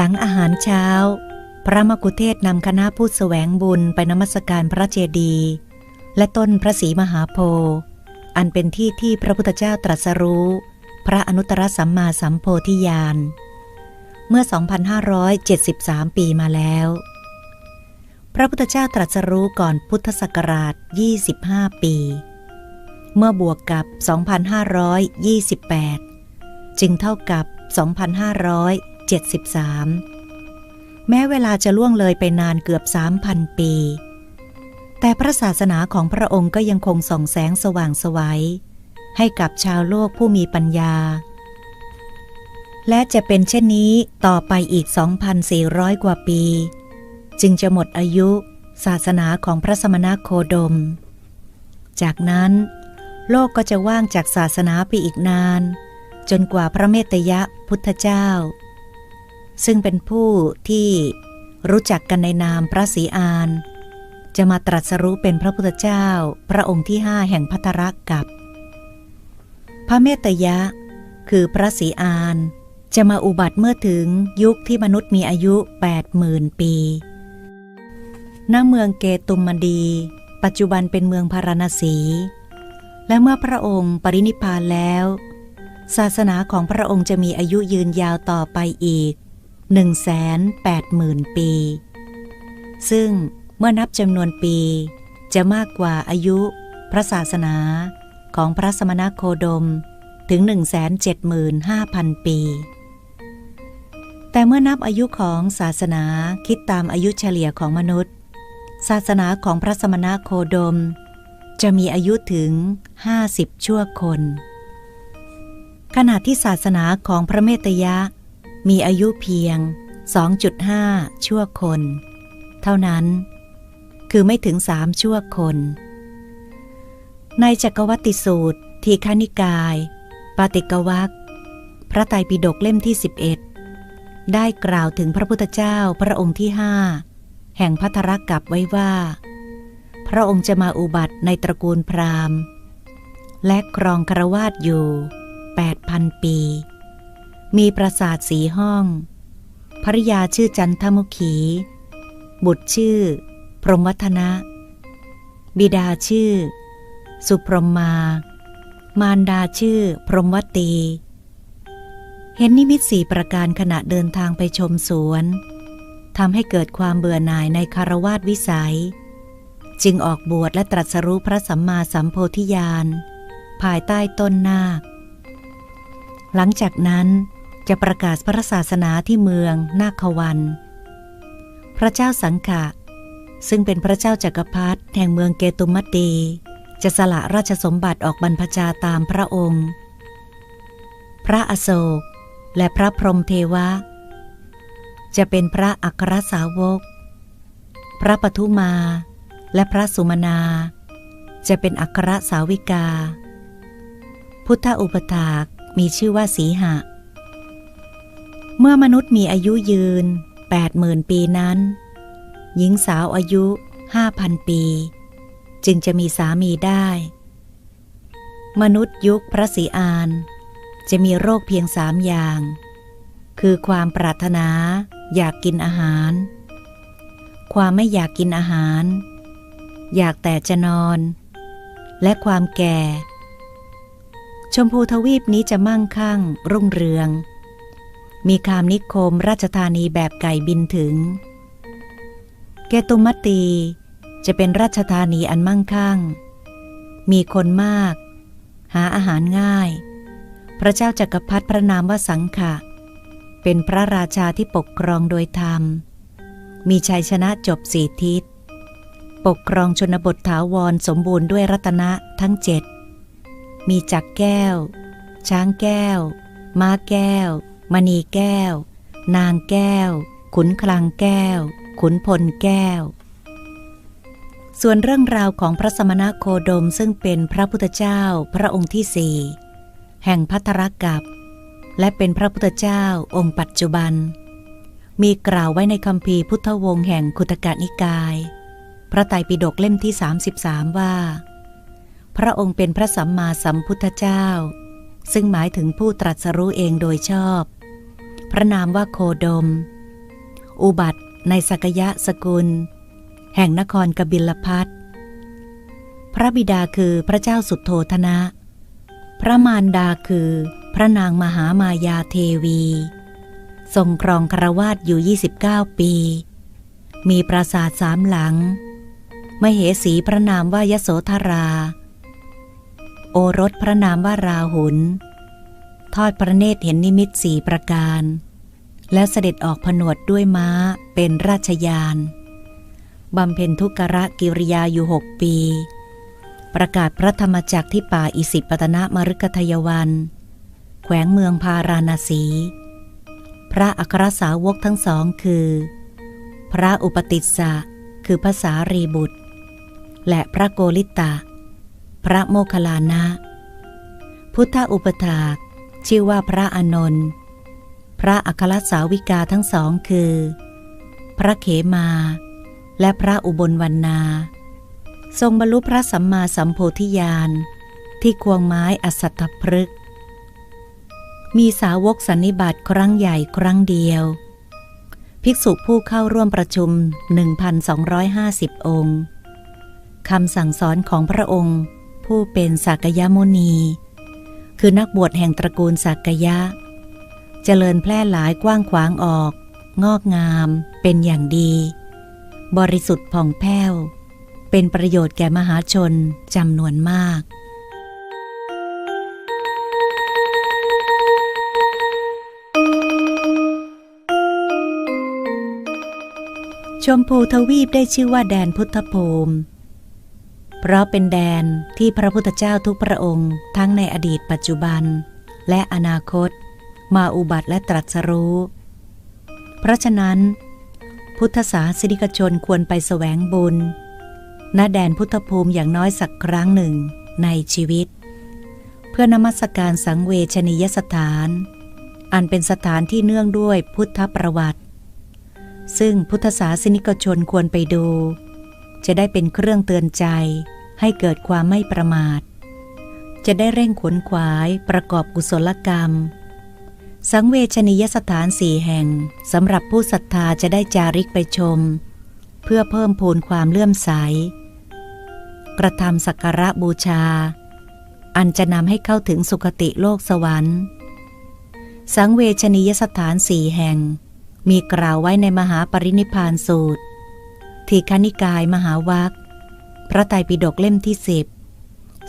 หลังอาหารเช้า พระมกุเทศนำคณะผู้แสวงบุญไปนมัสการพระเจดีย์และต้นพระศรีมหาโพธิ์อันเป็นที่ที่พระพุทธเจ้าตรัสรู้ พระอนุตตรสัมมาสัมโพธิญาณเมื่อ 2,573 ปีมาแล้ว พระพุทธเจ้าตรัสรู้ก่อนพุทธศักราช 25 ปี เมื่อบวกกับ 2,528 จึงเท่ากับ 2,500 73 แม้เวลาจะล่วงเลยไปนานเกือบ 3,000 ปี แต่พระศาสนาของพระองค์ก็ยังคงส่องแสงสว่างสวัย ให้กับชาวโลกผู้มีปัญญา และจะเป็นเช่นนี้ต่อไปอีก 2,400 กว่าปี จึงจะหมดอายุศาสนาของพระสมณโคดม จากนั้น โลกก็จะว่างจากศาสนาไปอีกนาน จนกว่าพระเมตยะพุทธเจ้า ซึ่งเป็นผู้ที่รู้จักกันในนามพระศรีอาน จะมาตรัสรู้เป็นพระพุทธเจ้า พระองค์ที่ห้าแห่งพัทรกับ พระเมตยะ คือพระศรีอาน จะมาอุบัติเมื่อถึงยุคที่มนุษย์มีอายุ 80,000 ปีณเมืองเกตุมมดี ปัจจุบันเป็นเมืองพาราณสี และเมื่อพระองค์ปรินิพพานแล้ว ศาสนาของพระองค์จะมีอายุยืนยาวต่อไปอีก 180,000 ปี ซึ่งเมื่อนับจำนวนปี จะมากกว่าอายุ พระศาสนาของพระสมณโคดมถึง 175,000 ปี แต่เมื่อนับอายุของศาสนาคิดตามอายุเฉลี่ยของมนุษย์ ศาสนาของพระสมณโคดม จะมีอายุถึง 50 ชั่วคน ขณะที่ศาสนาของพระเมตยะ มีอายุเพียง 2.5 ชั่วคน เท่านั้น คือไม่ถึงสามชั่วคน ในจักรวัติสูตร ทีฆนิกาย ปาติกวักพระไตรปิฎกเล่มที่ 11 ได้กล่าวถึงพระพุทธเจ้าพระองค์ที่ห้าแห่งพัทรกับไว้ว่า พระองค์จะมาอุบัติในตระกูลพราหมณ์ และครองครวาสอยู่ 8,000 ปี มีปราสาทสีห้อง ภริยาชื่อจันทมุขี บุตรชื่อ พรหมวัฒนะ บิดาชื่อ สุพรหมมา มารดาชื่อ พรหมวตี เห็นนิมิตสี่ประการขณะเดินทางไปชมสวนทำให้เกิดความเบื่อหน่ายในคารวาสวิสัย จึงออกบวชและตรัสรู้พระสัมมาสัมโพธิญาณ ภายใต้ต้นนาค หลังจากนั้น จะประกาศพระศาสนาที่เมืองนาควัน พระเจ้าสังขะ ซึ่งเป็นพระเจ้าจักรพรรดิแห่งเมืองเกตุมัตี จะสละราชสมบัติออกบรรพชาตามพระองค์ พระอโศก และพระพรหมเทวะ จะเป็นพระอัครสาวก พระปทุมา และพระสุมนา จะเป็นอัครสาวิกา พุทธอุปถากมีชื่อว่าสีหะ เมื่อมนุษย์มีอายุยืน 80,000 ปีนั้น หญิงสาวอายุ 5,000 ปี จึงจะมีสามีได้ มนุษย์ยุคพระศรีอาน จะมีโรคเพียงสามอย่าง คือความปรารถนา อยากกินอาหาร ความไม่อยากกินอาหาร อยากแต่จะนอน และความแก่ ชมพูทวีปนี้จะมั่งคั่ง รุ่งเรือง มีคามนิคมราชธานีแบบไก่บินถึง เกตุมตีจะเป็นราชธานีอันมั่งคั่ง มีคนมาก หาอาหารง่าย พระเจ้าจักรพรรดิพระนามว่าสังขะ เป็นพระราชาที่ปกครองโดยธรรม มีชัยชนะจบสี่ทิศ ปกครองชนบทถาวรสมบูรณ์ด้วยรัตนะทั้งเจ็ด มีจักรแก้ว ช้างแก้ว ม้าแก้ว มณีแก้ว นางแก้ว ขุนคลังแก้ว ขุนพลแก้ว ส่วนเรื่องราวของพระสมณโคดมซึ่งเป็นพระพุทธเจ้าพระองค์ที่สี่แห่งพัทรกับและเป็นพระพุทธเจ้าองค์ปัจจุบัน มีกล่าวไว้ในคำพีร์พุทธวงศ์แห่งคุตกะนิกาย พระไตรปิฎกเล่มที่ 33 ว่า พระองค์เป็นพระสัมมาสัมพุทธเจ้า ซึ่งหมายถึงผู้ตรัสรู้เองโดยชอบ พระนามว่าโคดม อุบัติในสกยะสกุล แห่งนครกบิลพัทพระบิดาคือพระเจ้าสุดโทธนะ พระมารดาคือพระนางมหามายาเทวี ทรงครองครวาสอยู่ 29 ปี มีปราสาทสามหลัง มเหสีพระนามว่ายโสธรา โอรสพระนามว่าราหุล ทอดพระเนตรเห็นนิมิตสี่ประการ แล้วเสด็จออกผนวดด้วยม้าเป็นราชยานบำเพ็ญทุกระกิริยาอยู่หกปี ประกาศพระธรรมจักที่ป่าอิสิปตนะมรุกทยวัน แขวงเมืองพาราณสี พระอัครสาวกทั้งสองคือ พระอุปติสสะคือภาษารีบุตร และพระโกลิตะ พระโมคคัลลานะ พุทธอุปถาก ชื่อว่าพระอนนท์พระอัครสาวิกาทั้งสองคือ พระเขมา และพระอุบลวรรณา ทรงบรรลุพระสัมมาสัมโพธิญาณที่ควงไม้อสัตถพฤกษ์มีสาวกสันนิบาตครั้งใหญ่ครั้งเดียว ภิกษุผู้เข้าร่วมประชุม 1,250 องค์คำสั่งสอนของพระองค์ ผู้เป็นสากยมุนี คือนักบวชแห่งตระกูลสากยะ เจริญแพร่หลายกว้างขวางออก งอกงามเป็นอย่างดี บริสุทธิ์ผ่องแผ้ว เป็นประโยชน์แก่มหาชนจำนวนมาก ชมพูทวีปได้ชื่อว่าแดนพุทธภูมิ เพราะเป็นแดนที่พระพุทธเจ้าทุกพระองค์ทั้งในอดีตปัจจุบัน และอนาคต มาอุบัติและตรัสรู้ เพราะฉะนั้น พุทธศาสนิกชนควรไปแสวงบุญณแดนพุทธภูมิอย่างน้อยสักครั้งหนึ่งในชีวิต เพื่อนมัสการสังเวชนียสถาน อันเป็นสถานที่เนื่องด้วยพุทธประวัติ ซึ่งพุทธศาสนิกชนควรไปดู จะได้เป็นเครื่องเตือนใจให้เกิดความไม่ประมาท จะได้เร่งขวนขวายประกอบกุศลกรรม สังเวชนียสถานสี่แห่งสำหรับผู้ศรัทธาจะได้จาริกไปชม เพื่อเพิ่มพูนความเลื่อมใส กระทำสักการะบูชา อันจะนำให้เข้าถึงสุคติโลกสวรรค์ สังเวชนียสถานสี่แห่ง มีกล่าวไว้ในมหาปรินิพานสูตร ทีคณิกายมหาวัคพระไตรปิฎกเล่มที่สิบ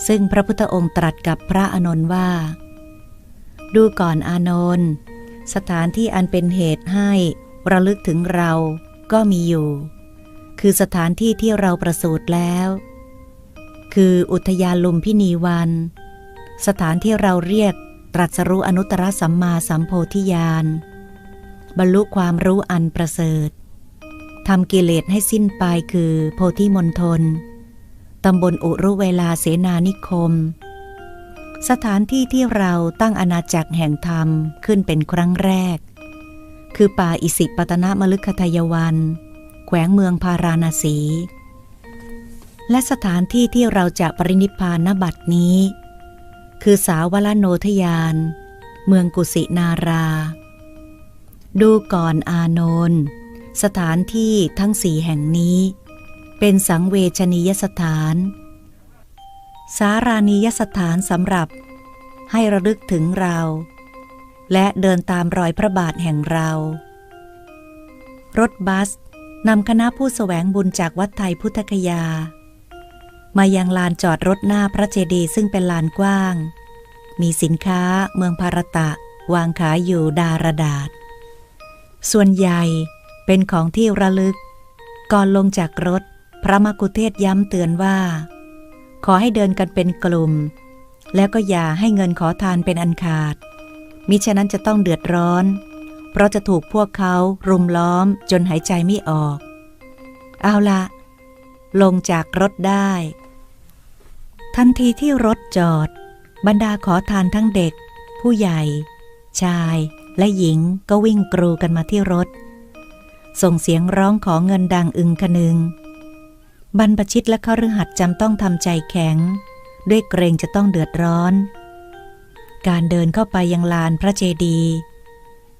ซึ่งพระพุทธองค์ตรัสกับพระอานนท์ว่า ดูก่อนอานนท์สถานที่อันเป็นเหตุให้ระลึกถึงเราก็มีอยู่ คือสถานที่ที่เราประสูติแล้ว คืออุทยานลุมพินีวัน สถานที่เราเรียกตรัสรู้อนุตตรสัมมาสัมโพธิญาณบรรลุความรู้อันประเสริฐ ทำกิเลสให้สิ้นไปคือโพธิมณฑลตำบลอุรุเวลาเสนานิคม สถานที่ที่เราตั้งอาณาจักรแห่งธรรมขึ้นเป็นครั้งแรก คือป่าอิสิปตนมฤคทยวัน แขวงเมืองพาราณสี และสถานที่ที่เราจะปรินิพานณบัดนี้ คือสาวลโนทยาน เมืองกุสินารา ดูก่อนอานนท์ สถานที่ทั้งสี่แห่งนี้ เป็นสังเวชนียสถาน สารานียสถานสำหรับ ให้ระลึกถึงเรา และเดินตามรอยพระบาทแห่งเรา รถบัสนำคณะผู้แสวงบุญจากวัดไทยพุทธคยา มายังลานจอดรถหน้าพระเจดีย์ซึ่งเป็นลานกว้าง มีสินค้าเมืองภารตะ วางขายอยู่ดารดาษ ส่วนใหญ่ เป็นของที่ระลึก ก่อนลงจากรถ พระมกุเทศย้ำเตือนว่า ขอให้เดินกันเป็นกลุ่ม แล้วก็อย่าให้เงินขอทานเป็นอันขาด มิฉะนั้นจะต้องเดือดร้อน เพราะจะถูกพวกเขารุมล้อมจนหายใจไม่ออก เอาละลงจากรถได้ ทันทีที่รถจอด บรรดาขอทานทั้งเด็ก ผู้ใหญ่ ชายและหญิงก็วิ่งกรูกันมาที่รถ ส่งเสียงร้องขอเงินดังอึงคนึง บรรพชิตและเขาฤหัสจำต้องทำใจแข็ง ด้วยเกรงจะต้องเดือดร้อน การเดินเข้าไปยังลานพระเจดีย์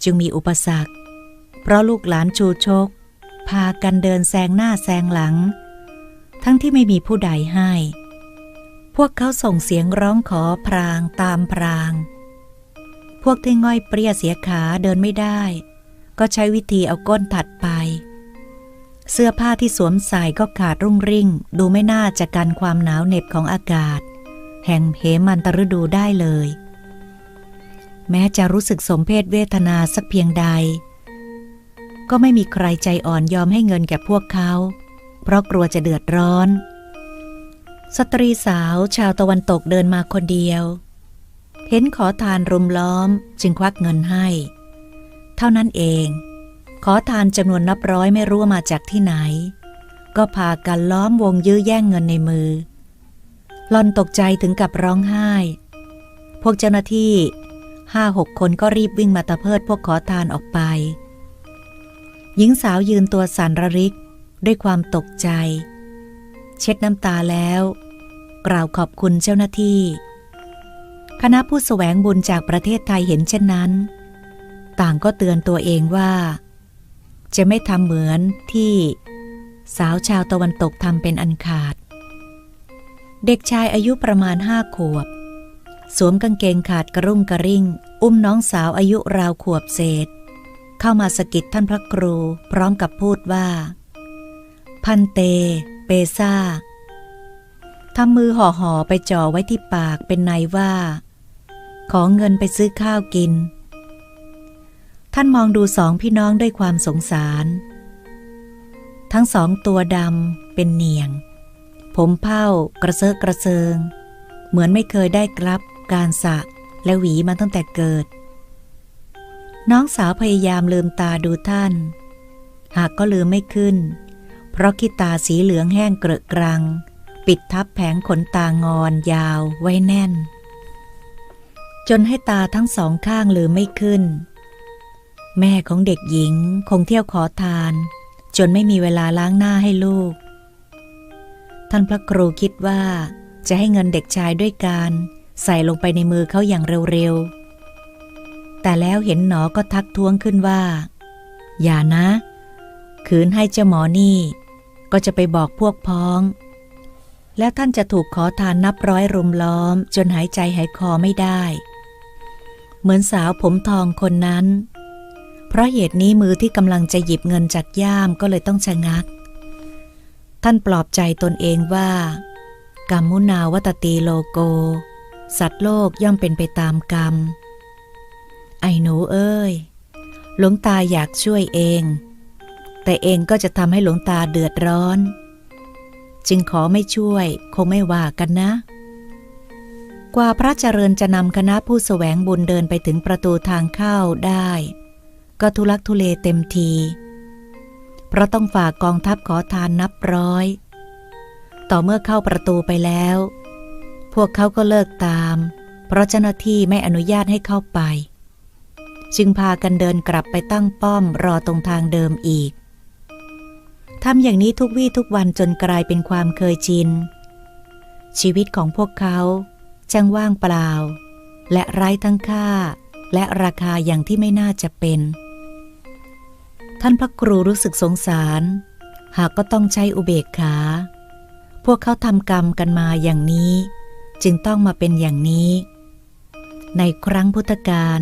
จึงมีอุปสรรค เพราะลูกหลานชูชก พากันเดินแซงหน้าแซงหลัง ทั้งที่ไม่มีผู้ใดให้ พวกเขาส่งเสียงร้องขอพรางตามพราง พวกที่ง่อยเปรี้ยเสียขาเดินไม่ได้ ก็ใช้วิธีเอาก้นถัดไป เสื้อผ้าที่สวมใส่ก็ขาดรุ่งริ่ง ดูไม่น่าจะกันความหนาวเหน็บของอากาศ แห่งเหมันตฤดูได้เลย แม้จะรู้สึกสมเพศเวทนาสักเพียงใด ก็ไม่มีใครใจอ่อนยอมให้เงินแก่พวกเขา เพราะกลัวจะเดือดร้อน สตรีสาวชาวตะวันตกเดินมาคนเดียว เห็นขอทานรุมล้อมจึงควักเงินให้ เท่านั้นเอง ขอทานจำนวนนับร้อยไม่รู้มาจากที่ไหน ก็พากันล้อมวงยื้อแย่งเงินในมือหลอนตกใจถึงกับร้องไห้ พวกเจ้าหน้าที่ห้าหกคนก็รีบวิ่งมาตะเพิดพวกขอทานออกไป หญิงสาวยืนตัวสั่นระริกด้วยความตกใจ เช็ดน้ำตาแล้ว กล่าวขอบคุณเจ้าหน้าที่ คณะผู้แสวงบุญจากประเทศไทยเห็นเช่นนั้น ต่างก็เตือนตัวเองว่า จะไม่ทำเหมือนที่สาวชาวตะวันตกทำเป็นอันขาด เด็กชายอายุประมาณห้าขวบ สวมกางเกงขาดกระรุ่งกระริ่ง อุ้มน้องสาวอายุราวขวบเศษ เข้ามาสกิดท่านพระครูพร้อมกับพูดว่า พันเต เปซ่าทำมือห่อห่อไปจ่อไว้ที่ปากเป็นในว่า ขอเงินไปซื้อข้าวกิน ท่านมองดูสองพี่น้องด้วยความสงสาร ทั้งสองตัวดำเป็นเนียง ผมเผ้ากระเซาะกระเซิง เหมือนไม่เคยได้กรับการสะและหวีมาตั้งแต่เกิด น้องสาวพยายามลืมตาดูท่าน หากก็ลืมไม่ขึ้น เพราะขี้ตาสีเหลืองแห้งเกรอะกรัง ปิดทับแผงขนตางอนยาวไว้แน่น จนให้ตาทั้งสองข้างลืมไม่ขึ้น แม่ของเด็กหญิงคงเที่ยวขอทาน จนไม่มีเวลาล้างหน้าให้ลูก ท่านพระครูคิดว่าจะให้เงินเด็กชายด้วยการใส่ลงไปในมือเขาอย่างเร็วๆ แต่แล้วเห็นหนอก็ทักท้วงขึ้นว่า อย่านะ ขืนให้เจ้าหมอนี่ ก็จะไปบอกพวกพ้อง แล้วท่านจะถูกขอทานนับร้อยรุมล้อม จนหายใจหายคอไม่ได้ เหมือนสาวผมทองคนนั้น เพราะเหตุนี้มือที่กำลังจะหยิบเงินจากย่ามก็เลยต้องชะงัก ท่านปลอบใจตนเองว่ากรรมมุนาวัตตีโลโก สัตว์โลกย่อมเป็นไปตามกรรม ไอ้หนูเอ้ย หลวงตาอยากช่วยเอง แต่เองก็จะทำให้หลวงตาเดือดร้อน จึงขอไม่ช่วย คงไม่ว่ากันนะ กว่าพระเจริญจะนำคณะผู้สแสวงบุญเดินไปถึงประตูทางเข้าได้ ก็ทุลักทุเลเต็มที เพราะต้องฝากกองทัพขอทานนับร้อย ต่อเมื่อเข้าประตูไปแล้ว พวกเขาก็เลิกตาม เพราะเจ้าหน้าที่ไม่อนุญาตให้เข้าไป จึงพากันเดินกลับไปตั้งป้อมรอตรงทางเดิมอีกทำอย่างนี้ทุกวี่ทุกวันจนกลายเป็นความเคยชิน ชีวิตของพวกเขาจังว่างเปล่า และไร้ทั้งค่า และราคาอย่างที่ไม่น่าจะเป็น ท่านพระครูรู้สึกสงสาร หากก็ต้องใช้อุเบกขา พวกเขาทำกรรมกันมาอย่างนี้ จึงต้องมาเป็นอย่างนี้ ในครั้งพุทธกาล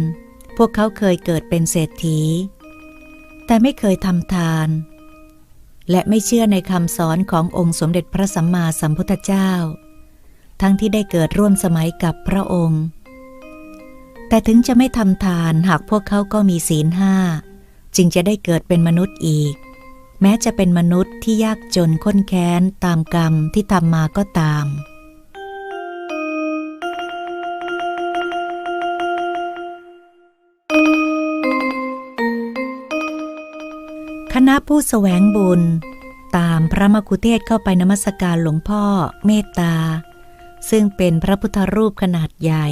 พวกเขาเคยเกิดเป็นเศรษฐี แต่ไม่เคยทำทาน และไม่เชื่อในคำสอนขององค์สมเด็จพระสัมมาสัมพุทธเจ้า ทั้งที่ได้เกิดร่วมสมัยกับพระองค์ แต่ถึงจะไม่ทำทานหากพวกเขาก็มีศีลห้า จึงจะได้เกิดเป็นมนุษย์อีก แม้จะเป็นมนุษย์ที่ยากจนข้นแค้นตามกรรมที่ทำมาก็ตาม คณะผู้แสวงบุญ ตามพระมคุเทศเข้าไปนมัสการหลวงพ่อเมตตา ซึ่งเป็นพระพุทธรูปขนาดใหญ่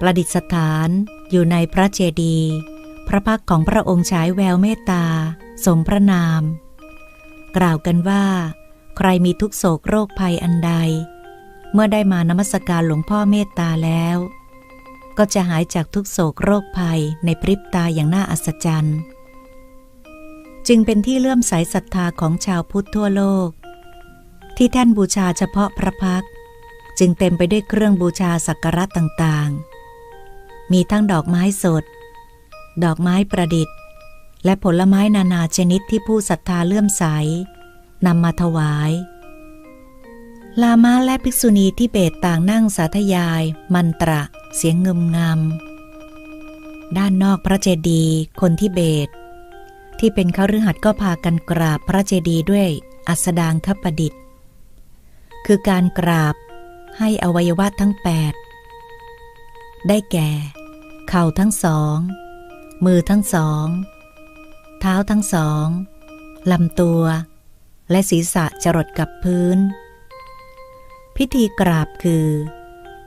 ประดิษฐานอยู่ในพระเจดีย์ พระพักของพระองค์ฉายแววเมตตา สมพระนาม กล่าวกันว่า ใครมีทุกโศกโรคภัยอันใด เมื่อได้มานมัสการหลวงพ่อเมตตาแล้ว ก็จะหายจากทุกโศกโรคภัยในพริบตาอย่างน่าอัศจรรย์ จึงเป็นที่เลื่อมใสศรัทธาของชาวพุทธทั่วโลก ที่แท่นบูชาเฉพาะพระพักจึงเต็มไปด้วยเครื่องบูชาสักการะต่างๆ มีทั้งดอกไม้สด ดอกไม้ประดิษฐ์ และผลไม้นานาชนิดที่ผู้ศรัทธาเลื่อมใสนำมาถวาย ลามาและภิกษุณีที่เบตต่างนั่งสาธยาย มันตระ เสียงเงึมงำด้านนอกพระเจดีย์คนที่เบต ที่เป็นเขาฤหัสก็พากันกราบพระเจดีย์ด้วยอัสดางคประดิษฐ์ คือการกราบให้อวัยวะทั้งแปดได้แก่ เข่าทั้งสอง มือทั้งสอง เท้าทั้งสองลำตัว และศีรษะจรดกับพื้น พิธีกราบคือ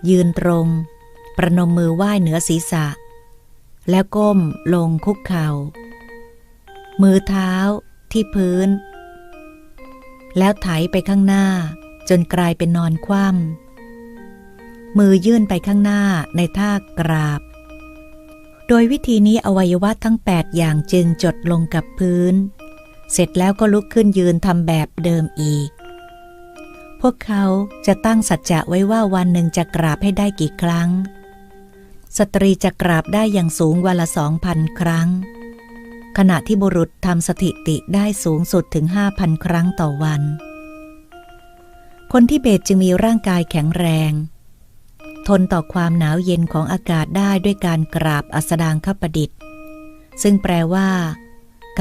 ยืนตรง ประนมมือไหว้เหนือศีรษะ แล้วก้มลงคุกเข่า มือเท้าที่พื้น แล้วไถไปข้างหน้าจนกลายเป็นนอนคว่ำมือยื่นไปข้างหน้าในท่ากราบ โดยวิธีนี้อวัยวะทั้ง 8 อย่างจึงจดลงกับพื้น เสร็จแล้วก็ลุกขึ้นยืนทำแบบเดิมอีก พวกเขาจะตั้งสัจจะไว้ว่าวันหนึ่งจะกราบให้ได้กี่ครั้ง สตรีจะกราบได้อย่างสูงวันละสองพันครั้ง ขณะที่บุรุษทำสถิติได้สูงสุดถึงห้าพันครั้งต่อวัน คนที่เบตจึงมีร่างกายแข็งแรง ทนต่อความหนาวเย็นของอากาศได้ด้วยการกราบอัสดางคประดิษฐ์ ซึ่งแปลว่า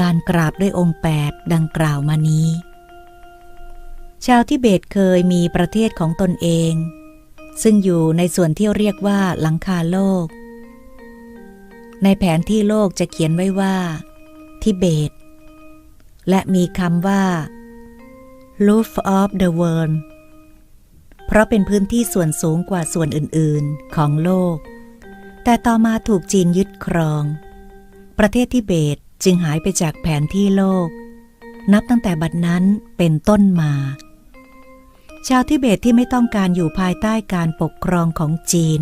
การกราบด้วยองค์แปดดังกล่าวมานี้ ชาวทิเบตเคยมีประเทศของตนเอง ซึ่งอยู่ในส่วนที่เรียกว่าหลังคาโลก ในแผนที่โลกจะเขียนไว้ว่า ทิเบต และมีคำว่า roof of the world เพราะเป็นพื้นที่ส่วนสูงกว่าส่วนอื่นๆ ของโลก แต่ต่อมาถูกจีนยึดครอง ประเทศทิเบตจึงหายไปจากแผนที่โลก นับตั้งแต่บัดนั้นเป็นต้นมา ชาวทิเบตที่ไม่ต้องการอยู่ภายใต้การปกครองของจีน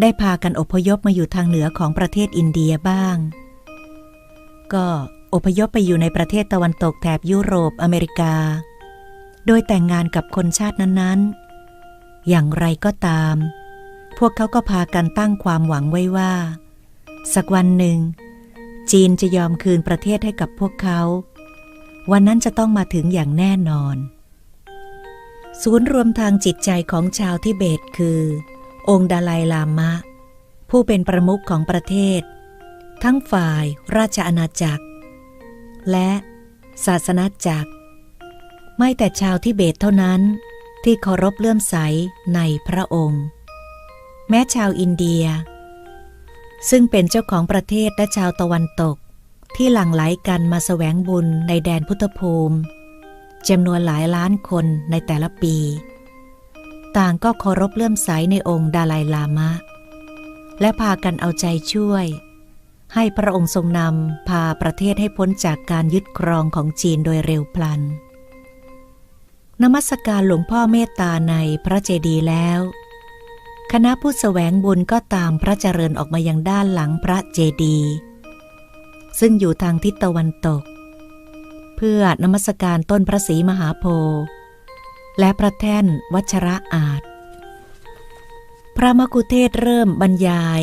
ได้พากันอพยพมาอยู่ทางเหนือของประเทศอินเดียบ้าง ก็อพยพไปอยู่ในประเทศตะวันตกแถบยุโรปอเมริกา โดยแต่งงานกับคนชาตินั้น อย่างไรก็ตาม พวกเขาก็พากันตั้งความหวังไว้ว่า สักวันหนึ่ง จีนจะยอมคืนประเทศให้กับพวกเขา วันนั้นจะต้องมาถึงอย่างแน่นอน ศูนย์รวมทางจิตใจของชาวทิเบตคือ องค์ดาไลลามะ ผู้เป็นประมุขของประเทศ ทั้งฝ่ายราชอาณาจักร และศาสนาจักร ไม่แต่ชาวทิเบตเท่านั้น ที่เคารพเลื่อมใสในพระองค์ แม้ชาวอินเดีย ซึ่งเป็นเจ้าของประเทศและชาวตะวันตก ที่หลั่งไหลกันมาแสวงบุญในแดนพุทธภูมิจำนวนหลายล้านคนในแต่ละปี ต่างก็เคารพเลื่อมใสในองค์ดาไลลามะ และพากันเอาใจช่วย ให้พระองค์ทรงนำพาประเทศให้พ้นจากการยึดครองของจีนโดยเร็วพลัน นมัสการหลวงพ่อเมตตาในพระเจดีย์แล้ว คณะผู้แสวงบุญก็ตามพระเจริญออกมายังด้านหลังพระเจดีย์ซึ่งอยู่ทางทิศตะวันตก เพื่อนมัสการต้นพระศรีมหาโพธิ์และพระแท่นวัชระอาจ พระมกุเทศเริ่มบรรยาย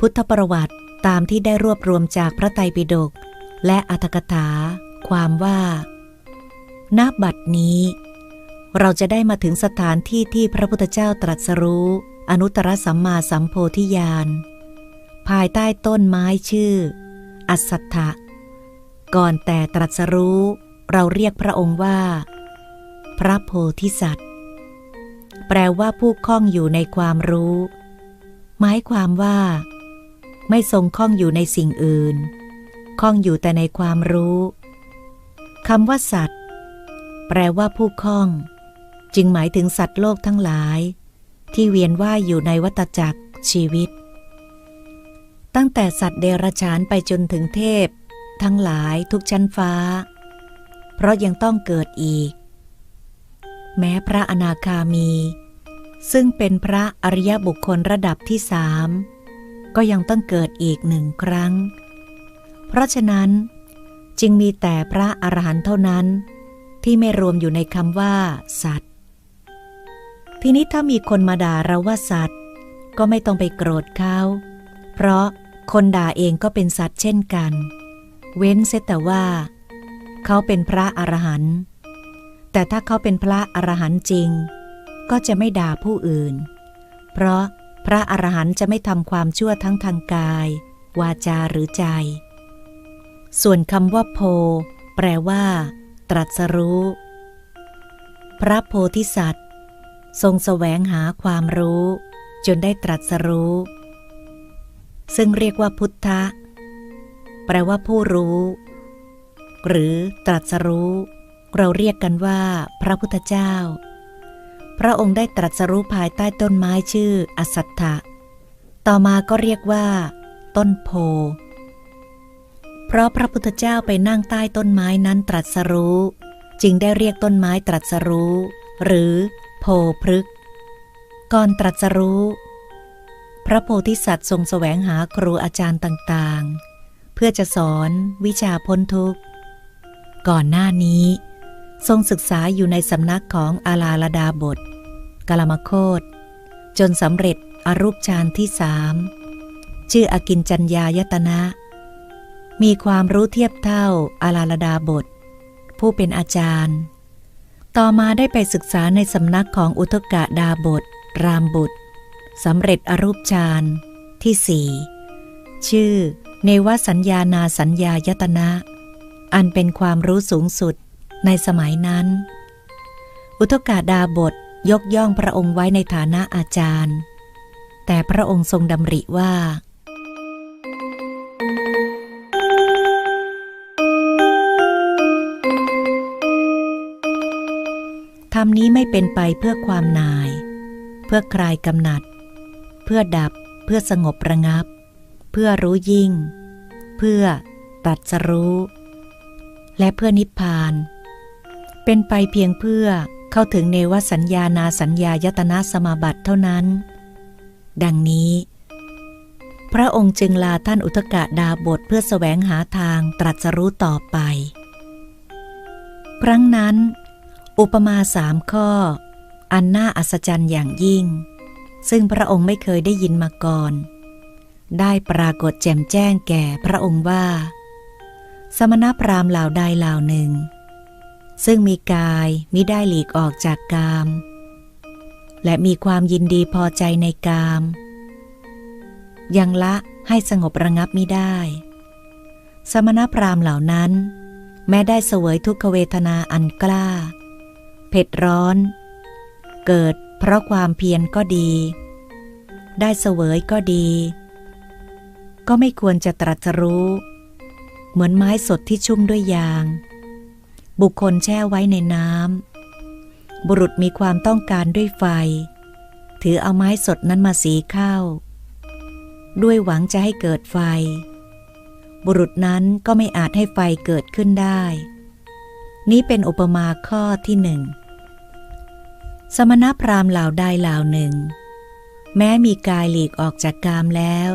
พุทธประวัติตามที่ได้รวบรวมจากพระไตรปิฎกและอัตถกถา ความว่า ณ บัดนี้ เราจะได้มาถึงสถานที่ที่พระพุทธเจ้าตรัสรู้ อนุตตรสัมมาสัมโพธิญาณ ภายใต้ต้นไม้ชื่อ อัสสัทธะ ก่อนแต่ตรัสรู้ เราเรียกพระองค์ว่า พระโพธิสัตว์ แปลว่าผู้คล้องอยู่ในความรู้ หมายความว่า ไม่ทรงคล้องอยู่ในสิ่งอื่น คล้องอยู่แต่ในความรู้คำว่าสัตว์ แปลว่าผู้คล้อง จึงหมายถึงสัตว์โลกทั้งหลาย ที่เวียนว่ายอยู่ในวัฏจักรชีวิต ตั้งแต่สัตว์เดรัจฉานไปจนถึงเทพ ทั้งหลายทุกชั้นฟ้า เพราะยังต้องเกิดอีก แม้พระอนาคามี ซึ่งเป็นพระอริยบุคคลระดับที่สามก็ยังต้องเกิดอีกหนึ่งครั้ง เพราะฉะนั้นจึงมีแต่พระอรหันต์เท่านั้น ที่ไม่รวมอยู่ในคำว่า สัตว ทีนี้ถ้ามีคนมาด่าเราว่าสัตว์ ก็ไม่ต้องไปโกรธเขาเพราะคนด่าเองก็เป็นสัตว์เช่นกัน เว้นเสียแต่ว่า เขาเป็นพระอรหันต์แต่ถ้าเขาเป็นพระอรหันต์จริง ก็จะไม่ด่าผู้อื่น เพราะพระอรหันต์จะไม่ทำความชั่วทั้งทางกาย วาจาหรือใจ ส่วนคำว่าโพ แปลว่า ตรัสรู้ พระโพธิสัตว์ ทรงแสวงหาความรู้ จนได้ตรัสรู้ ซึ่งเรียกว่าพุทธะ แปลว่าผู้รู้ หรือตรัสรู้ เราเรียกกันว่า พระพุทธเจ้า พระองค์ได้ตรัสรู้ภายใต้ต้นไม้ชื่ออสัตถะ ต่อมาก็เรียกว่า ต้นโพ เพราะพระพุทธเจ้าไปนั่งใต้ต้นไม้นั้นตรัสรู้ จึงได้เรียกต้นไม้ตรัสรู้ หรือ โพพฤกก่อนตรัสรู้ พระโพธิสัตว์ทรงแสวงหาครูอาจารย์ต่างๆ เพื่อจะสอนวิชาพ้นทุกข์ ก่อนหน้านี้ ทรงศึกษาอยู่ในสำนักของอาลาลดาบทกลมโคตจนสำเร็จอรูปฌานที่สามชื่ออากินจัญญายตนะ มีความรู้เทียบเท่าอาลาลดาบท ผู้เป็นอาจารย์ ต่อมาได้ไปศึกษาในสำนักของอุทกะดาบท รามบุตรสำเร็จอรูปฌานที่สี่ชื่อ เนวสัญญานาสัญญายตนะ อันเป็นความรู้สูงสุดในสมัยนั้น อุทกาดาบทยกย่องพระองค์ไว้ในฐานะอาจารย์ แต่พระองค์ทรงดำริว่า รมนี้ไม่เป็นไปเพื่อความนาย เพื่อคลายกำหนัด เพื่อดับ เพื่อสงบระงับ เพื่อรู้ยิ่ง เพื่อตัดสรู้ และเพื่อนิพพาน เป็นไปเพียงเพื่อเข้าถึงเนวสัญญานาสัญญายตนะสมาบัติเท่านั้น ดังนี้ พระองค์จึงลาท่านอุทกะดาบทเพื่อสแสวงหาทางตรัสรู้ต่อไป ครั้งนั้น อุปมาสามข้อ อันน่าอัศจรรย์อย่างยิ่ง ซึ่งพระองค์ไม่เคยได้ยินมาก่อน ได้ปรากฏแจ่มแจ้งแก่พระองค์ว่า สมณพราหมณ์เหล่าใดเหล่าหนึ่ง ซึ่งมีกายมิได้หลีกออกจากกาม และมีความยินดีพอใจในกาม ยังละให้สงบระงับมิได้ สมณพราหมณ์เหล่านั้น แม้ได้เสวยทุกขเวทนาอันกล้า เผ็ดร้อน เกิดเพราะความเพียรก็ดี ได้เสวยก็ดี ก็ไม่ควรจะตรัสรู้ เหมือนไม้สดที่ชุ่มด้วยยาง บุคคลแช่ไว้ในน้ำบุรุษมีความต้องการด้วยไฟ ถือเอาไม้สดนั้นมาสีข้าวด้วยหวังจะให้เกิดไฟ บุรุษนั้นก็ไม่อาจให้ไฟเกิดขึ้นได้ นี้เป็นอุปมาข้อที่หนึ่ง สมณพราหมณ์เหล่าใดเหล่าหนึ่ง แม้มีกายหลีกออกจากกามแล้ว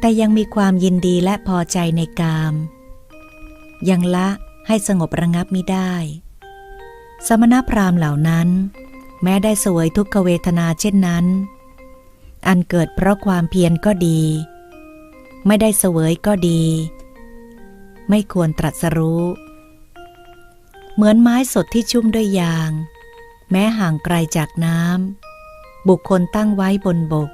แต่ยังมีความยินดีและพอใจในกาม ยังละให้สงบระงับไมิได้ สมณพราหมณ์เหล่านั้น แม้ได้สวยทุกขเวทนาเช่นนั้น อันเกิดเพราะความเพียรก็ดี ไม่ได้เสวยก็ดี ไม่ควรตรัสรู้ เหมือนไม้สดที่ชุ่มด้วยยาง แม้ห่างไกลจากน้ำบุคคลตั้งไว้บนบก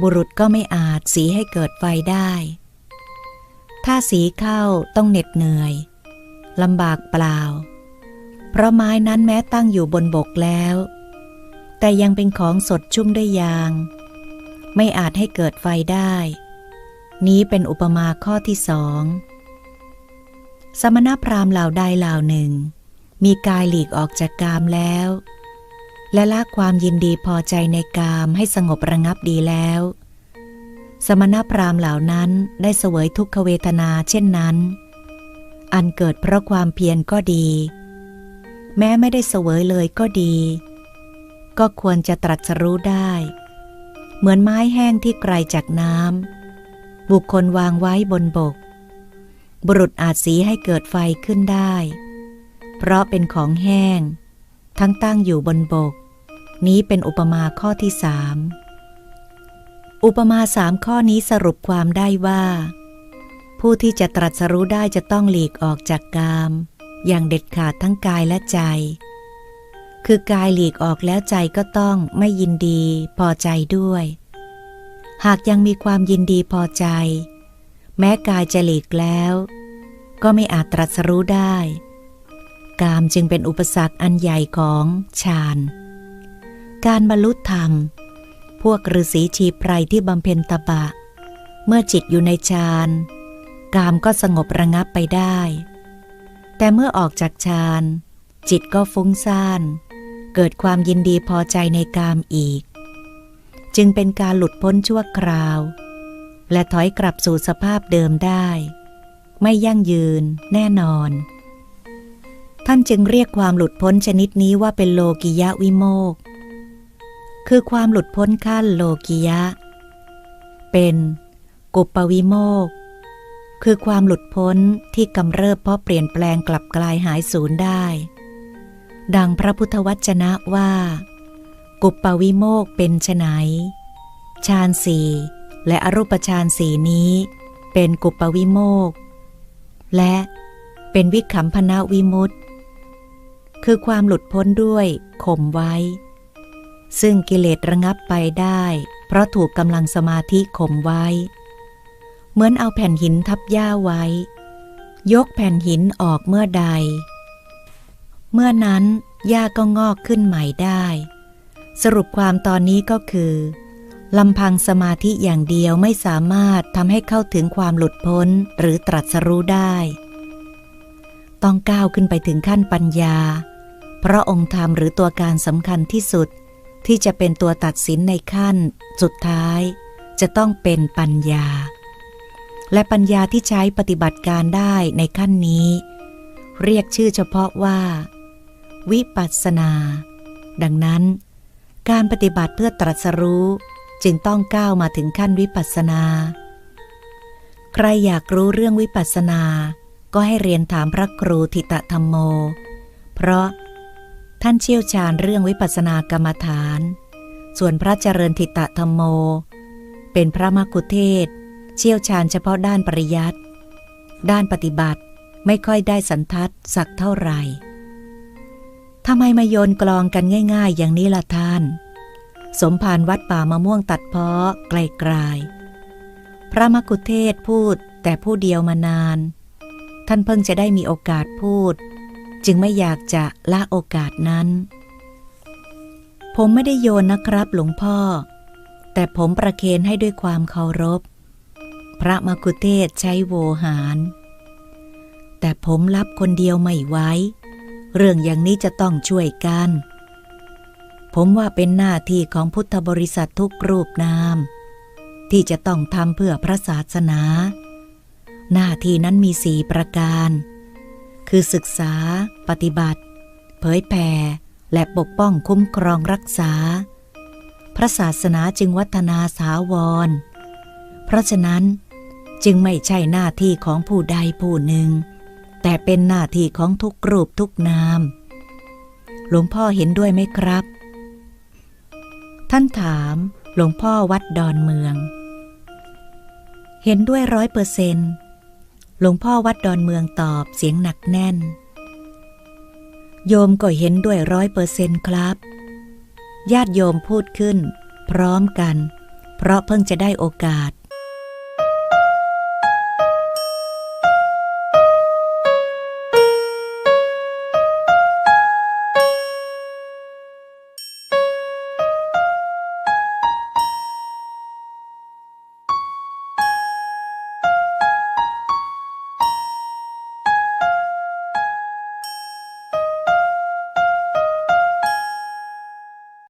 บุรุษก็ไม่อาจสีให้เกิดไฟได้ ถ้าสีเข้าต้องเหน็ดเหนื่อยลำบากเปล่า เพราะไม้นั้นแม้ตั้งอยู่บนบกแล้ว แต่ยังเป็นของสดชุ่มด้วยยาง ไม่อาจให้เกิดไฟได้ นี้เป็นอุปมาข้อที่สอง สมณพราหมณ์เหล่าใดเหล่าหนึ่ง มีกายหลีกออกจากกามแล้ว และละความยินดีพอใจในกามให้สงบระงับดีแล้ว สมณพราหมณ์เหล่านั้นได้เสวยทุกขเวทนาเช่นนั้น อันเกิดเพราะความเพียรก็ดี แม้ไม่ได้เสวยเลยก็ดี ก็ควรจะตรัสรู้ได้ เหมือนไม้แห้งที่ไกลจากน้ำบุคคลวางไว้บนบก บุรุษอาจสีให้เกิดไฟขึ้นได้ เพราะเป็นของแห้ง ทั้งตั้งอยู่บนบก นี้เป็นอุปมาข้อที่สามอุปมาสามข้อนี้สรุปความได้ว่า ผู้ที่จะตรัสรู้ได้จะต้องหลีกออกจากกาม อย่างเด็ดขาดทั้งกายและใจ คือกายหลีกออกแล้วใจก็ต้องไม่ยินดีพอใจด้วย หากยังมีความยินดีพอใจ แม้กายจะหลีกแล้ว ก็ไม่อาจตรัสรู้ได้ กามจึงเป็นอุปสรรคอันใหญ่ของฌาน การบรรลุธรรม พวกฤาษีชีไพรที่บำเพ็ญตบะ เมื่อจิตอยู่ในฌาน กามก็สงบระงับไปได้ แต่เมื่อออกจากฌาน จิตก็ฟุ้งซ่าน เกิดความยินดีพอใจในกามอีก จึงเป็นการหลุดพ้นชั่วคราว และถอยกลับสู่สภาพเดิมได้ ไม่ยั่งยืนแน่นอน ท่านจึงเรียกความหลุดพ้นชนิดนี้ว่าเป็นโลกิยะวิโมก คือความหลุดพ้นขั้นโลกิยะ เป็นกุปปวิโมก คือความหลุดพ้นที่กำเริบเพราะเปลี่ยนแปลงกลับกลายหายสูญได้ ดังพระพุทธวจนะว่า กุปปวิโมกเป็นไฉนฌานสี่และอรูปฌานสีนี้ เป็นกุปปวิโมก และเป็นวิขำพนาวิมุตต คือความหลุดพ้นด้วยข่มไว้ ซึ่งกิเลสระงับไปได้ เพราะถูกกำลังสมาธิข่มไว้ เหมือนเอาแผ่นหินทับหญ้าไว้ ยกแผ่นหินออกเมื่อใด เมื่อนั้นหญ้าก็งอกขึ้นใหม่ได้ สรุปความตอนนี้ก็คือลำพังสมาธิอย่างเดียวไม่สามารถทำให้เข้าถึงความหลุดพ้นหรือตรัสรู้ได้ ต้องก้าวขึ้นไปถึงขั้นปัญญา พราะองค์ธรรมหรือตัวการสำคัญที่สุด ที่จะเป็นตัวตัดสินในขั้น สุดท้าย จะต้องเป็นปัญญา และปัญญาที่ใช้ปฏิบัติการได้ในขั้นนี้ เรียกชื่อเฉพาะว่า วิปัสสนา ดังนั้น การปฏิบัติเพื่อตรัสรู้จึงต้องก้าวมาถึงขั้นวิปัสสนา ใครอยากรู้เรื่องวิปัสสนา ก็ให้เรียนถามพระครูทิตธรรมโม เพราะ ท่านเชี่ยวชาญเรื่องวิปัสสนากรรมฐาน ส่วนพระเจริญทิตะธรรมโม เป็นพระมกุเทศ เชี่ยวชาญเฉพาะด้านปริยัติ ด้านปฏิบัติไม่ค่อยได้สันทัดสักเท่าไหร่ทำไมมาโยนกลองกันง่าย ๆ อย่างนี้ล่ะท่าน สมภารวัดป่ามะม่วงตัดเพาะไกลๆพระมกุเทศพูดแต่ผู้เดียวมานาน ท่านเพิ่งจะได้มีโอกาสพูด จึงไม่อยากจะละโอกาสนั้น ผมไม่ได้โยนนะครับหลวงพ่อ แต่ผมประเคนให้ด้วยความเคารพ พระมกุเทศใช้โวหาร แต่ผมรับคนเดียวไม่ไว้ เรื่องอย่างนี้จะต้องช่วยกัน ผมว่าเป็นหน้าที่ของพุทธบริษัททุกรูปนาม ที่จะต้องทำเพื่อพระศาสนา หน้าที่นั้นมีสี่ประการ คือศึกษา ปฏิบัติ เผยแผ่และปกป้องคุ้มครองรักษา พระศาสนาจึงวัฒนาสาวร เพราะฉะนั้นจึงไม่ใช่หน้าที่ของผู้ใดผู้หนึ่ง แต่เป็นหน้าที่ของทุกรูปทุกนาม หลวงพ่อเห็นด้วยไหมครับ ท่านถามหลวงพ่อวัดดอนเมือง เห็นด้วยร้อยเปอร์เซน หลวงพ่อวัดดอนเมืองตอบเสียงหนักแน่น โยมก็เห็นด้วยร้อยเปอร์เซนครับ ญาติโยมพูดขึ้น พร้อมกัน เพราะเพิ่งจะได้โอกาส